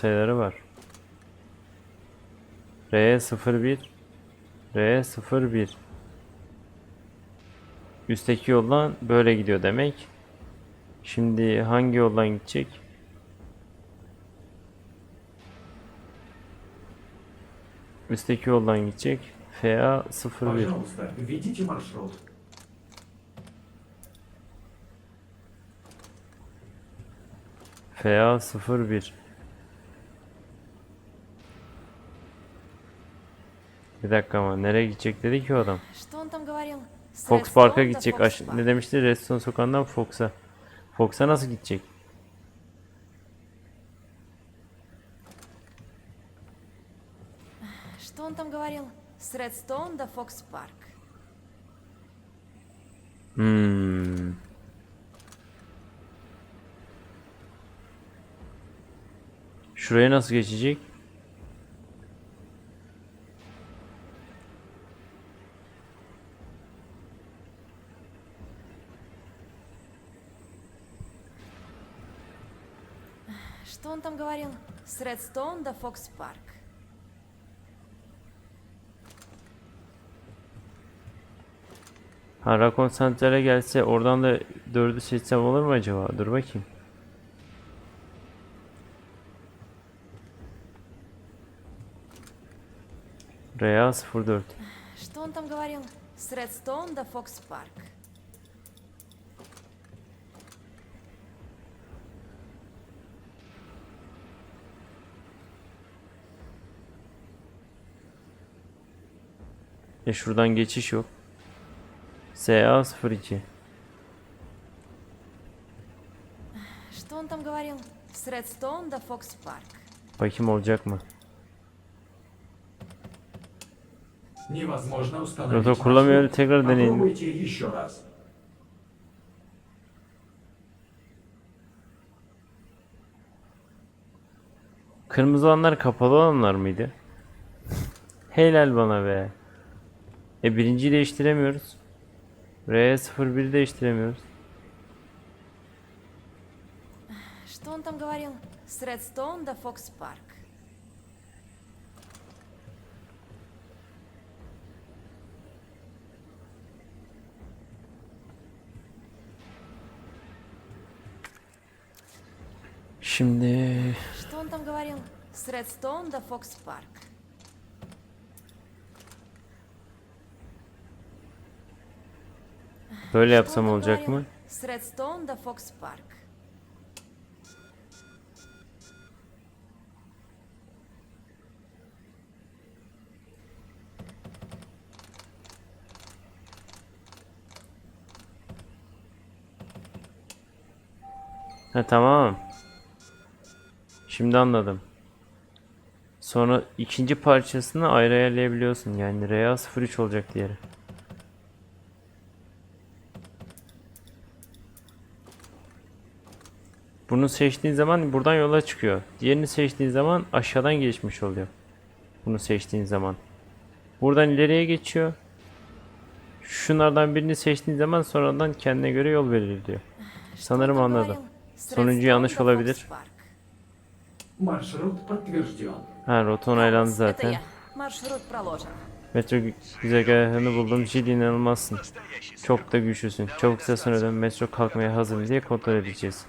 sayıları var. R01 R01 Üstteki yoldan böyle gidiyor demek. Şimdi hangi yoldan gidecek? Üstteki yoldan gidecek. FA 01 FA 01 Bir dakika ama nereye gidecek dedi ki o adam? Что он там говорил? С Fox Redstone Park'a до gidecek. Fox Aş- Park. ne demişti? Redstone sokağından Fox'a. Fox'a nasıl gidecek? Что он там говорил? С Redstone до Fox Park. Hmm. Şuraya nasıl geçecek? говорил? С Redstone до Fox Park. Ha Rakon Center'e gelse oradan da 4'ü seçsem olur mu acaba? Dur bakayım. Rea 04 Что он там говорил? С Redstone до Fox Park. E şuradan geçiş yok. SA 02 Что он там говорил? С Redstone до Fox Park. Bakayım olacak mı? Невозможно установить Roto kullanmıyor маршрут. tekrar deneyin. Попробуйте еще раз. Kırmızı olanlar kapalı olanlar mıydı? Helal bana be. E birinciyi değiştiremiyoruz. R01'i değiştiremiyoruz. Что он там говорил? С Redstone до Fox Park. Şimdi Что он там говорил? С Redstone до Fox Park. Böyle yapsam olacak mı? Fox Park. Ha tamam. Şimdi anladım. Sonra ikinci parçasını ayrı ayarlayabiliyorsun. Yani RA 03 olacak diğeri. Bunu seçtiğin zaman buradan yola çıkıyor. Diğerini seçtiğin zaman aşağıdan geçmiş oluyor. Bunu seçtiğin zaman. Buradan ileriye geçiyor. Şunlardan birini seçtiğin zaman sonradan kendine göre yol belirliyor. Что Sanırım он там anladım. говорил? С Sonuncu Redstone yanlış до olabilir. Fox Park. Маршрут подтвержден. Ha rota onaylandı Это zaten. я. Маршрут проложен. Metro gü- güzergahını buldum. Ciddi inanılmazsın. Çok da güçlüsün. Çabuk istasyona dön. Metro kalkmaya hazır mı diye kontrol edeceğiz.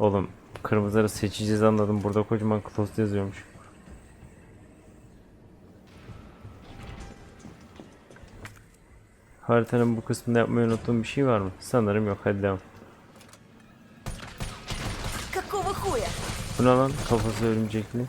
Oğlum kırmızıları seçeceğiz anladım. Burada kocaman Klost yazıyormuş. Haritanın bu kısmında yapmayı unuttuğum bir şey var mı? Sanırım yok. Hadi devam. Bu ne lan? Kafası örümcekli.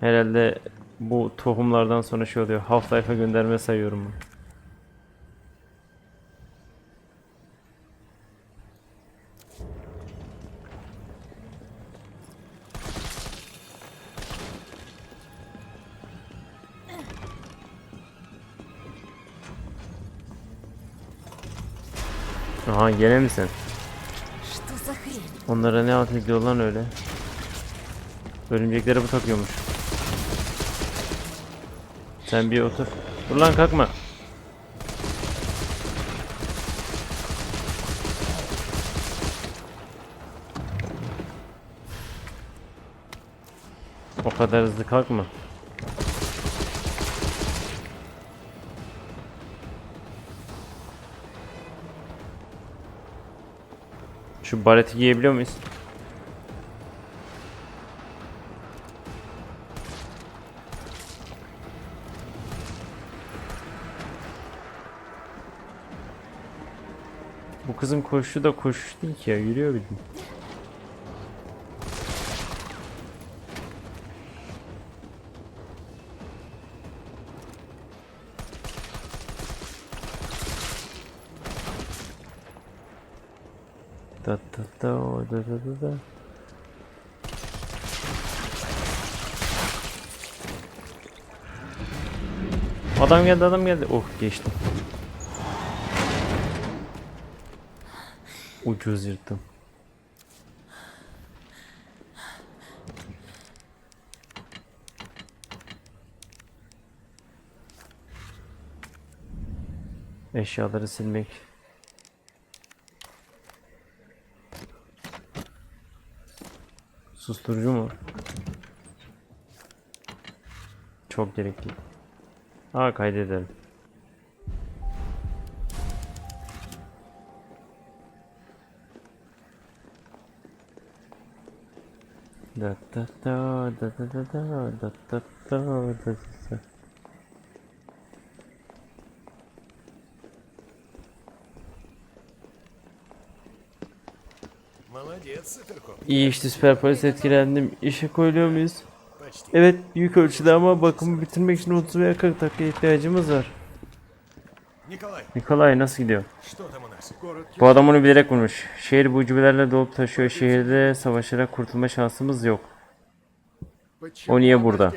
Herhalde bu tohumlardan sonra şey oluyor. Half-Life'a gönderme sayıyorum bunu. Aha gene misin? Onlara ne alt ediyor öyle? Örümceklere bu takıyormuş. Sen bir otur. Dur lan kalkma. O kadar hızlı kalkma. Şu bareti giyebiliyor muyuz? Bu kızın koşu da koşuş değil ki ya yürüyor bildiğin. Da da da da da da da. Adam geldi adam geldi. Oh geçtim. Ucuz yırttım. Eşyaları silmek. Susturucu mu? Çok gerekli. Aa kaydedelim. Da da da da da da da da da da da da. İyi işte süper polis etkilendim. İşe koyuluyor muyuz? Evet büyük ölçüde ama bakımı bitirmek için 30 veya 40 dakika ihtiyacımız var. Nikolay nasıl gidiyor? Bu adam onu bilerek vurmuş. Şehir bu cübelerle dolup taşıyor. Şehirde savaşarak kurtulma şansımız yok. O niye burada?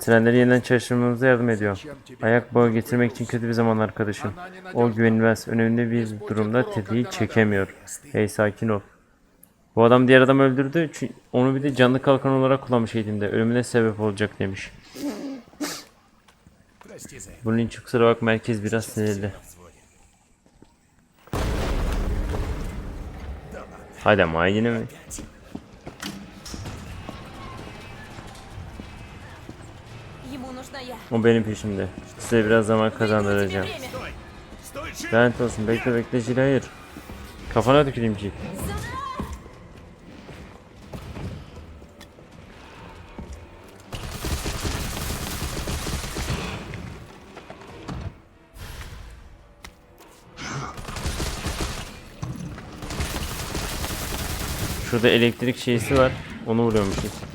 Trenleri yeniden çalıştırmamıza yardım ediyor. Ayak bağı getirmek için kötü bir zaman arkadaşım. O güvenilmez. Önemli bir durumda tetiği çekemiyor. Hey sakin ol. Bu adam diğer adamı öldürdü. Çünkü onu bir de canlı kalkan olarak kullanmış eğitimde. Ölümüne sebep olacak demiş. Bunun için kusura bak merkez biraz sinirli. Haydi ama yine mi? O benim peşimde. Size biraz zaman kazandıracağım. Lanet olsun bekle bekle Jil hayır. Kafana tüküreyim Jil. Şurada elektrik şeysi var. Onu vuruyormuşuz.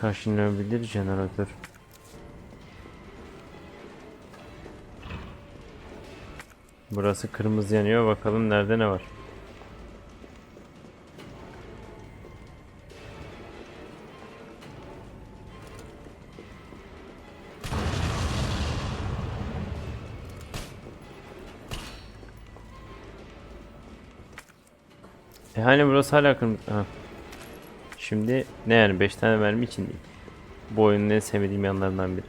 Taşınabilir jeneratör. Burası kırmızı yanıyor. Bakalım nerede ne var. E hani burası hala kırmızı. Ha. Şimdi ne yani 5 tane mermi için değil. Bu oyunun en sevmediğim yanlarından biri.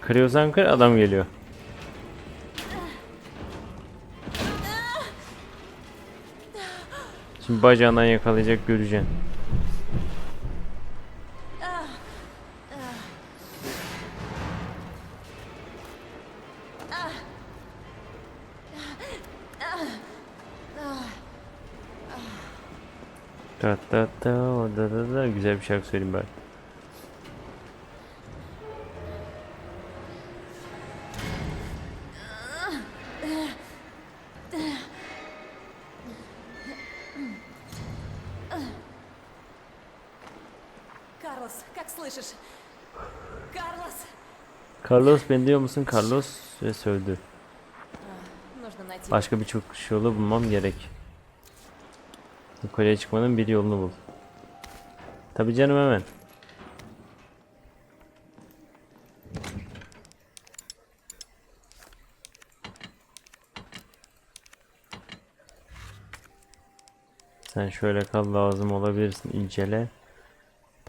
Kırıyorsan kır adam geliyor. Şimdi bacağından yakalayacak göreceksin. Da da da da da da güzel bir şarkı söyleyeyim ben. Carlos ben diyor musun? Carlos söyledi. Başka bir çok şey yolu bulmam gerek. Yukarıya çıkmanın bir yolunu bul. Tabii canım hemen. Sen şöyle kal lazım olabilirsin incele.